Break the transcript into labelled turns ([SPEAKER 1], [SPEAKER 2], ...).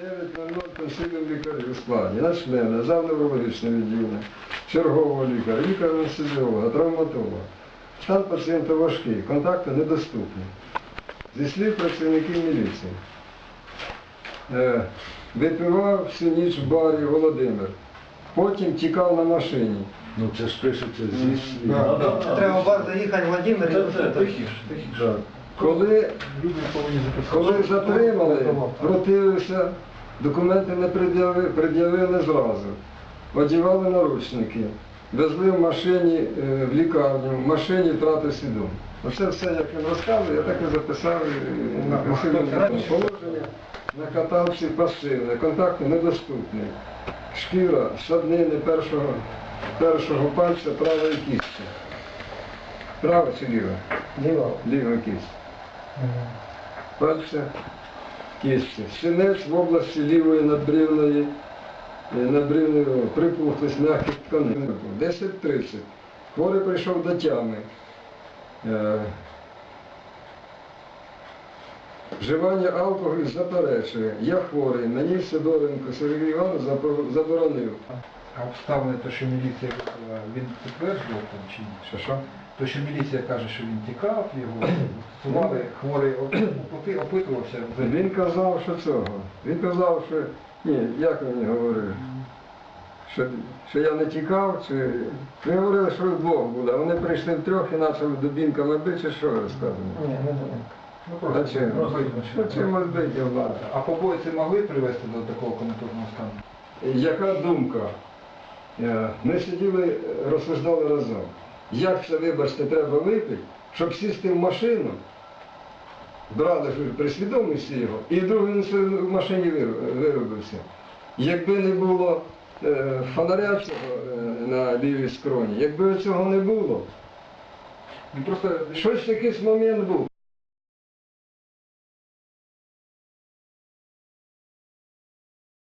[SPEAKER 1] 9.00 консиліум лікарів у складі, начмена, завневрологічне відділення, чергового лікаря, лікаря анестезіолога, травматолога. Стан пацієнта важкий, контакти недоступні. Зі слів працівників міліції. Е, випивав всю ніч в барі Володимир. Потім тікав на машині.
[SPEAKER 2] Ну це ж пишеться зі слів.
[SPEAKER 3] Треба в бар заїхати, Владимир, і
[SPEAKER 2] Тихіше.
[SPEAKER 1] Коли, коли затримали, противився, документи не пред'яви- пред'явили зразу. Одівали наручники, везли в машині е, в лікарню, в машині втратив свідомість. Оце все, як він розказує, я так і записав на положення. На каталці пасивне, контакти недоступні. Шкіра, саднини першого, першого пальця правої кістки. Права чи ліва?
[SPEAKER 3] Ліво.
[SPEAKER 1] Ліва кість. Пальця кість. Синець в області лівої надбрівної, е, надбрівної припухлість м'яких тканин. 10.30. Хворий прийшов до тями. Вживання алкоголю заперечує. Я хворий, мені Сидоренко Сергій Іванович заборонив.
[SPEAKER 4] А обставини, то, що міліція він підтверджував там чи ні?
[SPEAKER 1] Що що?
[SPEAKER 4] То, що міліція каже, що він тікав, його застосували, хворий опитувався.
[SPEAKER 1] Він казав, що цього. Він казав, що ні, як він говорив, що, що я не тікав, чи ви говорили, що вдвох а вони прийшли втрьох і почали дубінками бити, чи що ви?
[SPEAKER 3] Ні, не думаю.
[SPEAKER 4] Ну,
[SPEAKER 1] А чим? Ну, чим влада?
[SPEAKER 4] А побойці могли привести до такого коментарного стану?
[SPEAKER 1] Яка думка? Е, Ми сиділи, е, розсуждали разом. Як це, вибачте, треба випити, щоб сісти в машину, брали при свідомості його, і собі в машині виробився. Якби не було е, фонаря цього на лівій скроні, якби цього не було,
[SPEAKER 4] просто
[SPEAKER 1] щось якийсь момент був.